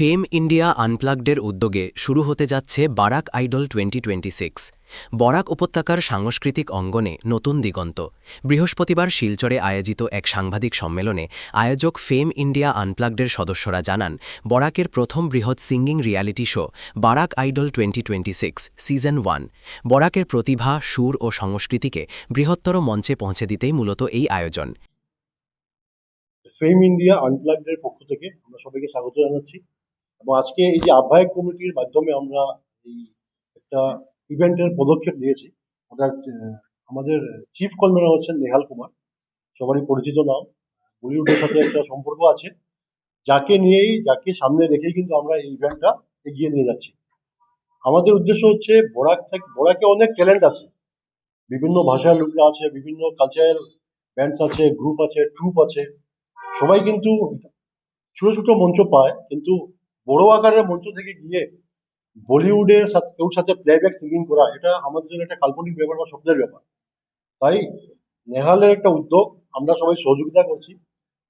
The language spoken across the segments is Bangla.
ফেম ইন্ডিয়া আনপ্লাগডের উদ্যোগে শুরু হতে যাচ্ছে বারাক আইডল টোয়েন্টি বরাক উপত্যকার সাংস্কৃতিক অঙ্গনে নতুন দিগন্ত। বৃহস্পতিবার শিলচরে আয়োজিত এক সাংবাদিক সম্মেলনে আয়োজক ফেম ইন্ডিয়া আনপ্লাগডের সদস্যরা জানান, বরাকের প্রথম বৃহৎ singing reality show Barak idol twenty season one. বরাকের প্রতিভা, সুর ও সংস্কৃতিকে বৃহত্তর মঞ্চে পৌঁছে দিতেই মূলত এই আয়োজন। ফেম ইন্ডিয়া আনপ্লাগডের পক্ষ থেকে আমরা সবাইকে স্বাগত জানাচ্ছি। এবং আজকে এই যে আহ্বায়ক কমিটির মাধ্যমে আমরা এই একটা ইভেন্টের পদক্ষেপ নিয়েছি, ওটা আমাদের চিফ কনভেনার হচ্ছেন নেহাল কুমার, সবারই পরিচিত নাম। বলিউডের সাথে একটা সম্পর্ক আছে, যাকে নিয়েই, যাকে সামনে রেখেই কিন্তু আমরা এই ইভেন্টটা এগিয়ে নিয়ে যাচ্ছি। আমাদের উদ্দেশ্য হচ্ছে, বরাক থেকে, বরাকে অনেক ট্যালেন্ট আছে। বিভিন্ন ভাষার লোকরা আছে, বিভিন্ন কালচারাল ব্যান্ডস আছে, গ্রুপ আছে, ট্রুপ আছে। সবাই কিন্তু ছোট ছোট মঞ্চ পায়, কিন্তু বড় আকারের মঞ্চ থেকে গিয়ে বলিউডের সাথে কেউ সাথে প্লেব্যাক সিঙ্গিং করা, এটা আমাদের জন্য একটা কাল্পনিক ব্যাপার বা স্বপ্নের ব্যাপার। তাই নেহালের একটা উদ্যোগ আমরা সবাই সহযোগিতা করছি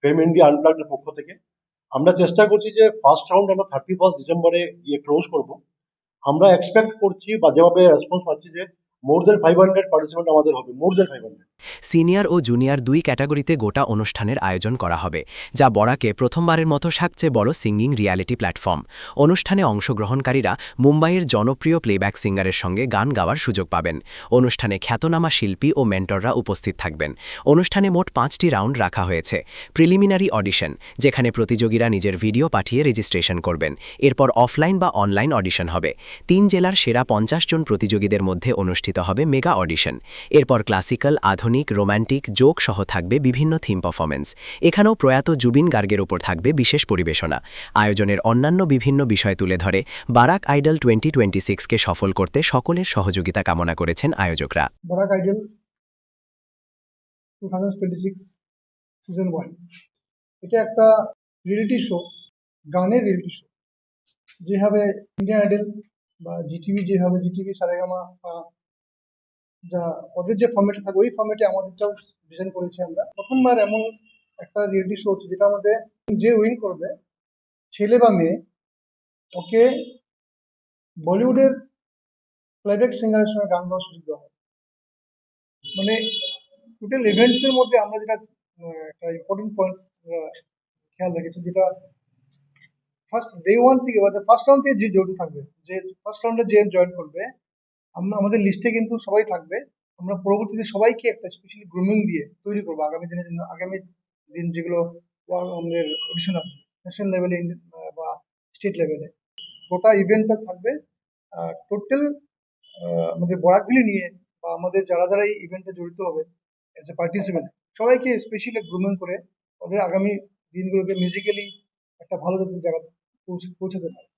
ফেম ইন্ডিয়া আনপ্লাগের পক্ষ থেকে। আমরা চেষ্টা করছি যে ফার্স্ট রাউন্ড আমরা থার্টি ফার্স্ট ডিসেম্বরে গিয়ে ক্লোজ করব। আমরা এক্সপেক্ট করছি বা যেভাবে রেসপন্স পাচ্ছি যে more than five hundred participant আমাদের হবে more than five hundred senior ও জুনিয়র দুই ক্যাটাগরিতে গোটা অনুষ্ঠানের আয়োজন করা হবে, যা বরাকে প্রথমবারের মতো সবচেয়ে বড় সিঙ্গিং রিয়ালিটি প্ল্যাটফর্ম। অনুষ্ঠানে অংশগ্রহণকারীরা মুম্বাইয়ের জনপ্রিয় প্লেব্যাক সিঙ্গারের সঙ্গে গান গাওয়ার সুযোগ পাবেন। অনুষ্ঠানে খ্যাতনামা শিল্পী ও মেন্টররা উপস্থিত থাকবেন। অনুষ্ঠানে মোট পাঁচটি রাউন্ড রাখা হয়েছে। প্রিলিমিনারি অডিশন, যেখানে প্রতিযোগীরা নিজের ভিডিও পাঠিয়ে রেজিস্ট্রেশন করবেন। এরপর অফলাইন বা অনলাইন অডিশন হবে। তিন জেলার সেরা পঞ্চাশ জন প্রতিযোগীদের মধ্যে অনুষ্ঠিত হবে মেগা অডিশন। এরপর ক্লাসিক্যাল, আধুনিক, রোম্যান্টিক জোক সহ থাকবে বিভিন্ন থিম পারফরমেন্স এখানেও প্রয়াত জুবিন গার্গের ওপর থাকবে বিশেষ পরিবেশনা। আয়োজনের অন্যান্য বিভিন্ন বিষয় তুলে ধরে বারাক আইডল টোয়েন্টি টোয়েন্টি সিক্সকে সফল করতে সকলের সহযোগিতা কামনা করেছেন আয়োজকরা। এটা একটা রিয়েলিটি শো, গানের রিয়েলিটি শো। যেভাবে ইন্ডিয়ান আইডল বা জিটিভি, যেভাবে জিটিভি, সারেগামা বা যা ওদের যে ফর্মেটে থাকে ওই ফর্মেটে আমাদেরটাও ডিজাইন করেছি আমরা। প্রথমবার এমন একটা রিয়েলিটি শো হচ্ছে যেটা আমাদের যে উইন করবে, ছেলে বা মেয়ে, ওকে বলিউডের প্লেব্যাক সিঙ্গারের সঙ্গে গান গাওয়ার সুযোগ দেওয়া হয় মানে টোটাল ইভেন্টসের মধ্যে আমরা যেটা একটা ইম্পর্টেন্ট পয়েন্ট খেয়াল রেখেছি যেটা ফার্স্ট ডে ওয়ান থেকে, বা ফার্স্ট রাউন্ড থেকে যে জড়িত থাকবে, যে ফার্স্ট রাউন্ডে যে জয়েন করবে আমরা, আমাদের লিস্টে কিন্তু সবাই থাকবে। আমরা পরবর্তীতে সবাইকে একটা স্পেশালি গ্রুমিং দিয়ে তৈরি করব আগামী দিনের জন্য। আগামী দিন যেগুলো আমাদের অডিশন আছে ন্যাশনাল লেভেলে বা স্টেট লেভেলে গোটা ইভেন্টটা থাকবে। টোটাল আমাদের বরাকগুলি নিয়ে বা আমাদের যারা যারা এই ইভেন্টে জড়িত হবে এজ এ পার্টিসিপেন্ট সবাইকে স্পেশালি গ্রুমিং করে ওদের আগামী দিনগুলোকে মিউজিক্যালি একটা ভালো জায়গায় পৌঁছে, পৌঁছাতে পারে।